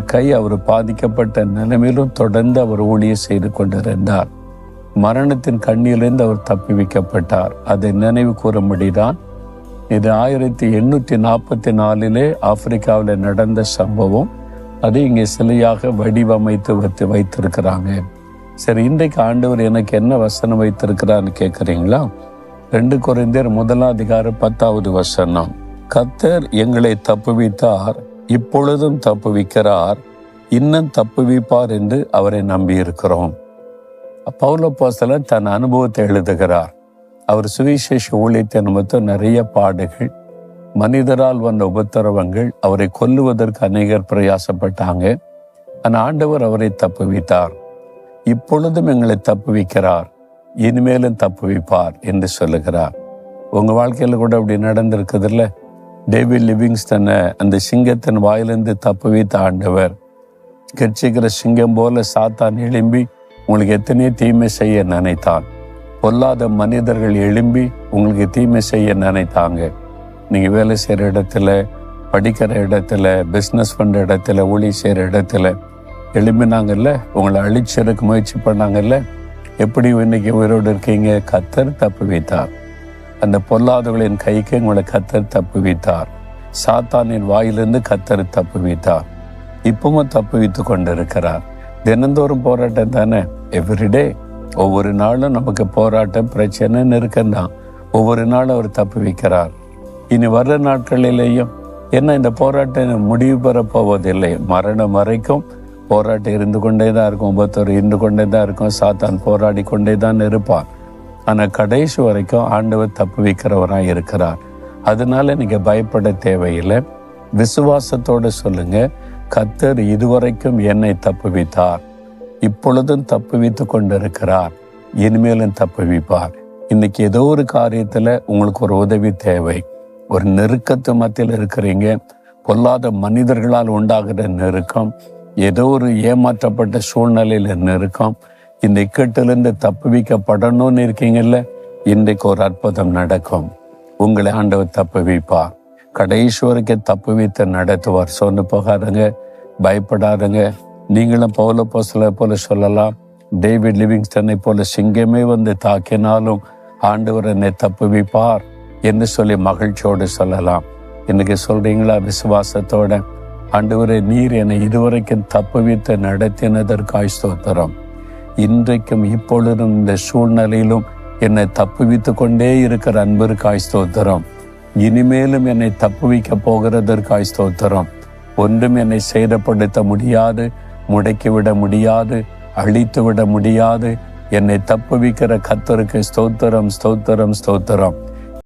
ஒரு கை அவர் பாதிக்கப்பட்ட நிலைமையிலும் தொடர்ந்து அவர் ஊழிய செய்து கொண்டிருந்தார். மரணத்தின் கண்ணிலிருந்து அவர் தப்பி வைக்கப்பட்டார் அதை நினைவு கூறும்படிதான் இது ஆயிரத்தி எண்ணூற்றி நாற்பத்தி நாலிலே ஆப்பிரிக்காவில் நடந்த சம்பவம். அது இங்கே சிலையாக வடிவமைத்து வைத்து வைத்திருக்கிறாங்க. சரி இன்றைக்கு ஆண்டவர் எனக்கு என்ன வசனம் வைத்திருக்கிறான்னு கேட்குறீங்களா ரெண்டு குறைந்தர் முதலாம் அதிகாரம் பத்தாவது வசனம். கத்தர் எங்களை தப்புவித்தார் இப்பொழுதும் தப்புவிக்கிறார் இன்னும் தப்புவிப்பார் என்று அவரை நம்பி இருக்கிறோம் தன் அனுபவத்தை எழுதுகிறார். அவர் சுவிசேஷ ஊழியத்தை நிமித்தம் நிறைய பாடுகள் மனிதரால் வந்த உபத்திரவங்கள் அவரை கொல்லுவதற்கு அநேகர் பிரயாசப்பட்டாங்க. அந்த ஆண்டவர் அவரை தப்புவித்தார் இப்பொழுதும் எங்களை தப்புவிக்கிறார் இனிமேலும் தப்புவிப்பார் என்று சொல்லுகிறார். உங்க வாழ்க்கையில் கூட அப்படி நடந்திருக்குதுல்ல? டேவிட் லிவிங்ஸ்டனை அந்த சிங்கத்தின் வாயிலிருந்து தப்புவித்த ஆண்டவர். கட்சிக்கிற சிங்கம் போல சாத்தான் எழும்பி உங்களுக்கு எத்தனையோ தீமை செய்ய நினைத்தான்? பொல்லாத மனிதர்கள் எழும்பி உங்களுக்கு தீமை செய்ய நினைத்தாங்க. நீங்கள் வேலை செய்கிற இடத்துல படிக்கிற இடத்துல பிஸ்னஸ் பண்ணுற இடத்துல ஒளி செய்கிற இடத்துல எழும்பினாங்கல்ல? உங்களை அழிச்சிருக்க முயற்சி பண்ணாங்கல்ல? எப்படி இன்னைக்கு உயிரோடு இருக்கீங்க? கத்தர் தப்பு வைத்தார் அந்த பொல்லாதவர்களின் கைக்கு உங்களை கத்தர் தப்பு வைத்தார் சாத்தானின் வாயிலிருந்து கத்தர் தப்பு வைத்தார் இப்பவும் தப்பு வைத்து கொண்டிருக்கிறார். தினந்தோறும் போராட்டம் தானே? எவ்ரிடே ஒவ்வொரு நாளும் நமக்கு போராட்டம் பிரச்சனை நெருக்கம்தான் ஒவ்வொரு நாளும் அவர் தப்பு வைக்கிறார் இனி வர்ற நாட்களிலேயும் என்ன இந்த போராட்டம் முடிவு பெற போவதில்லை. மரணம் வரைக்கும் போராட்டம் இருந்து கொண்டே தான் இருக்கும். ஒவ்வொருத்தர் இருந்து கொண்டே தான் இருக்கும். சாத்தான் போராடி கொண்டே தான் இருப்பான். ஆனால் கடைசி வரைக்கும் ஆண்டவர் தப்பு வைக்கிறவராக இருக்கிறார். அதனால நீங்க பயப்பட தேவையில்லை. விசுவாசத்தோட சொல்லுங்க. கத்தர் இதுவரைக்கும் என்னை தப்புவித்தார். இப்பொழுதும் தப்புவித்து கொண்டிருக்கிறார். இனிமேலும் தப்புவிப்பார். இன்னைக்கு ஏதோ ஒரு காரியத்துல உங்களுக்கு ஒரு உதவி தேவை. ஒரு நெருக்கத்து மத்தியில் இருக்கிறீங்க. பொல்லாத மனிதர்களால் உண்டாகிற நெருக்கம். ஏதோ ஒரு ஏமாற்றப்பட்ட சூழ்நிலையில் நெருக்கம். இந்த இக்கட்டிலிருந்து தப்புவிக்கப்படணும்னு இருக்கீங்கல்ல? இன்றைக்கு ஒரு அற்புதம் நடக்கும். உங்களை ஆண்டவர் தப்புவிப்பார். கடைசி வரைக்கும் தப்புவித்து நடத்துவார். சொன்னு போகாதுங்க. பயப்படாதுங்க. நீங்களும் பௌல போசல போல சொல்லலாம். டேவிட் லிவிங்ஸ்டனை போல சிங்கமே வந்து தாக்கினாலும் ஆண்டவர் என்னை தப்புவிப்பார் என்று சொல்லி மகிழ்ச்சியோடு சொல்லலாம். இன்னைக்கு சொல்றீங்களா விசுவாசத்தோட? ஆண்டவரே நீர் என்னை இதுவரைக்கும் தப்புவித்து நடத்தினதற்காய் ஸ்தோத்திரம். இன்றைக்கும் இப்பொழுதும் இந்த சூழ்நிலையிலும் என்னை தப்புவித்து கொண்டே இருக்கிற அன்பிற்காய் ஸ்தோத்திரம். இனிமேலும் என்னை தப்புவிக்க போகிறதற்காய் ஸ்தோத்திரம். ஒன்றும் என்னை சேதப்படுத்த முடியாது முடக்கிவிட முடியாது அழித்து விட முடியாது. என்னை தப்புவிக்கிற கத்தருக்கு ஸ்தோத்திரம் ஸ்தோத்திரம் ஸ்தோத்திரம்.